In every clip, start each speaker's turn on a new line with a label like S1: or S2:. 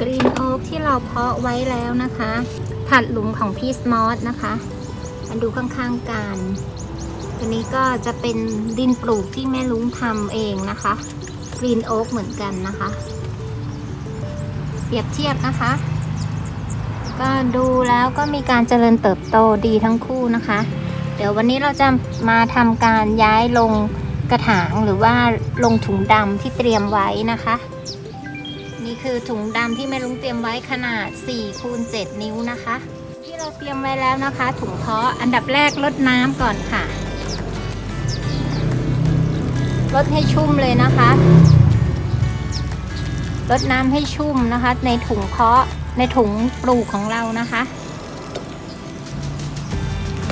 S1: กรีนโอ๊กที่เราเพาะไว้แล้วนะคะ ผัดหลุมของพีสมอสนะคะมาดูข้างๆกันตัวนี้ก็จะเป็นดินปลูกที่แม่ลุงทำเองนะคะกรีนโอ๊กเหมือนกันนะคะ เปรียบเทียบนะคะ ก็ดูแล้วก็มีการเจริญเติบโตดีทั้งคู่นะคะ เดี๋ยววันนี้เราจะมาทำการย้ายลงกระถางหรือว่าลงถุงดำที่เตรียมไว้นะคะ คือถุงดำที่แม่ลุงเตรียมไว้ขนาด4คูณ7นิ้วนะคะ ที่เราเตรียมไว้แล้วนะคะ ถุงเพาะอันดับแรกลดน้ำก่อนค่ะลดให้ชุ่มเลยนะคะลดน้ำให้ชุ่มนะคะ ในถุงเพาะในถุงปลูกของเรานะคะ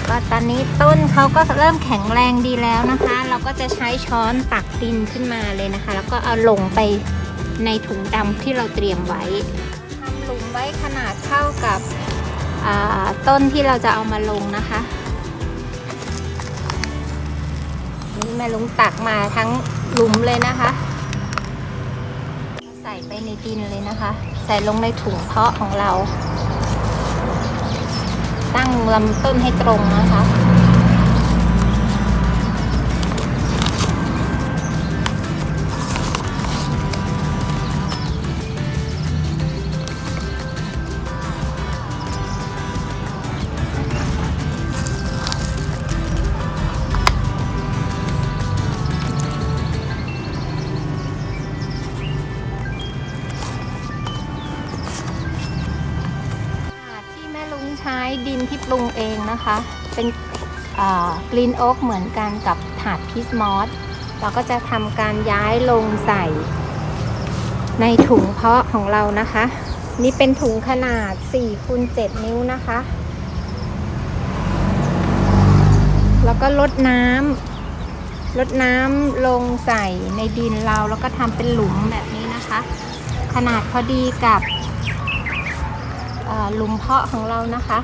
S1: ก็ตอนนี้ต้นเขาก็เริ่มแข็งแรงดีแล้วนะคะ เราก็จะใช้ช้อนตักดินขึ้นมาเลยนะคะ แล้วก็เอาลงไป ในถุงดำที่เราเตรียมไว้ทำหลุมไว้ขนาดเท่ากับต้นที่เราจะเอามาลงนะคะ นี่แม่ลุงตักมาทั้งหลุมเลยนะคะ ใส่ไปในดินเลยนะคะ ใส่ลงในถุงเพาะของเรา ตั้งลำต้นให้ตรงนะคะ ดินที่ปรุงเองนะคะ เป็นกรีนโอ๊กเหมือนกันกับถาดพิสมอสเราก็จะทำการย้ายลงใส่ ในถุงเพาะของเรานะคะ นี่เป็นถุงขนาด4คูณ7นิ้วนะคะ แล้วก็ลดน้ำลดน้ำลงใส่ในดินเราแล้วก็ทำเป็นหลุมแบบนี้นะคะ ขนาดพอดีกับหลุมเพาะของเรานะคะ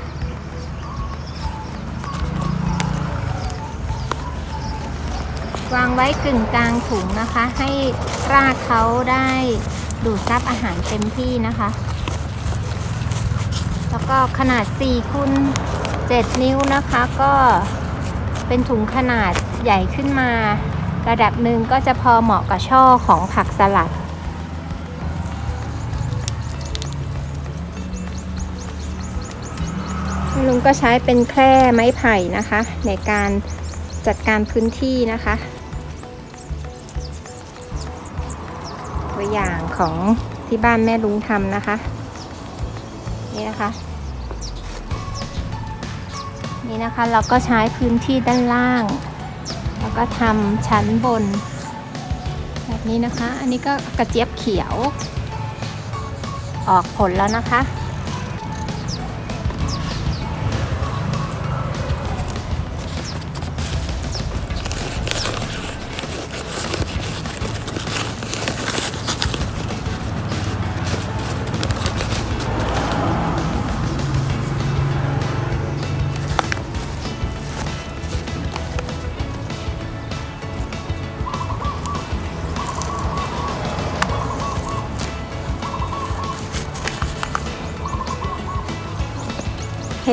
S1: วางไว้กึ่งกลางถุงนะคะ ให้รากเขาได้ดูดซับอาหารเต็มที่นะคะ แล้วก็ขนาด4คูณ7นิ้วนะคะ ก็เป็นถุงขนาดใหญ่ขึ้นมา ระดับหนึ่งก็จะพอเหมาะกับช่อของผักสลัดลุงก็ใช้เป็นแคร่ไม้ไผ่นะคะ ในการจัดการพื้นที่นะคะ ตัวอย่างของที่บ้านแม่ลุงทำนะคะ นี่นะคะ นี่นะคะเราก็ใช้พื้นที่ด้านล่าง แล้วก็ทำชั้นบน แบบนี้นะคะ อันนี้ก็กระเจี๊ยบเขียว ออกผลแล้วนะคะ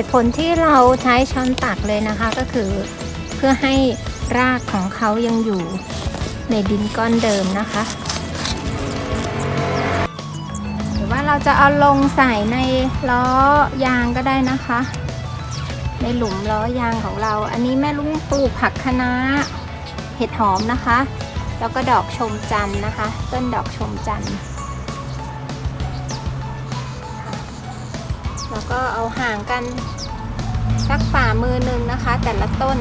S1: ตุผลที่เราใช้ช้อนตักเลยนะคะก็คือเพื่อให้รากของเขายังอยู่ในดินก้อนเดิมนะคะ หรือว่าเราจะเอาลงใส่ในล้อยางก็ได้นะคะ ในหลุมล้อยางของเรา อันนี้แม่ลุงปลูกผักคะน้าเห็ดหอมนะคะ แล้วก็ดอกชมจันทร์นะคะ ต้นดอกชมจันทร์ แล้วก็เอาห่างกันสักฝ่ามือหนึ่งนะคะ แต่ละต้น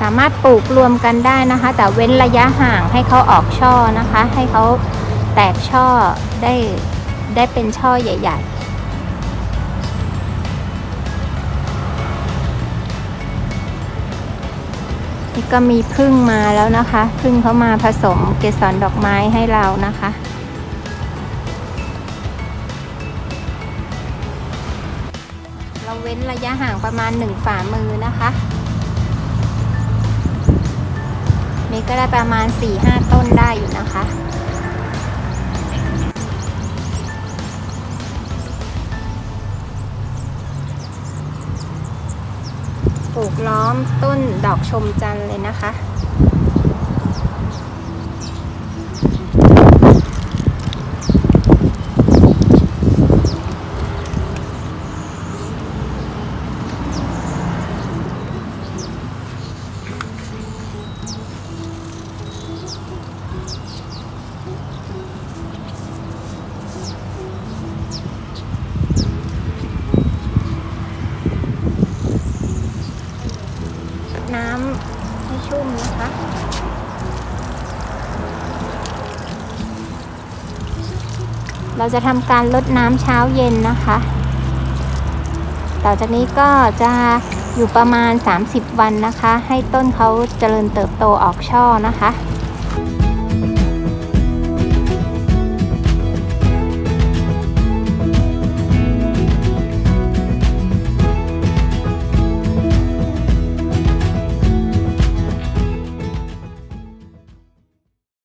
S1: สามารถปลูกรวมกันได้นะคะ แต่เว้นระยะห่างให้เขาออกช่อนะคะ ให้เขาแตกช่อได้ได้เป็นช่อใหญ่ ๆ นี่ก็มีพึ่งมาแล้วนะคะพึ่งเขามาผสมเกสรดอกไม้ให้เรานะคะ เราเว้นระยะห่างประมาณหนึ่งฝ่ามือนะคะ นี่ก็ได้ประมาณ4-5ต้นได้อยู่นะคะ ลูกล้อมต้นดอกชมจันทร์เลยนะคะ น้ำให้ชุ่มนะคะเราจะทำการลดน้ำเช้าเย็นนะคะ ต่อจากนี้ก็จะอยู่ประมาณ 30 วันนะคะ ให้ต้นเขาเจริญเติบโตออกช่อนะคะ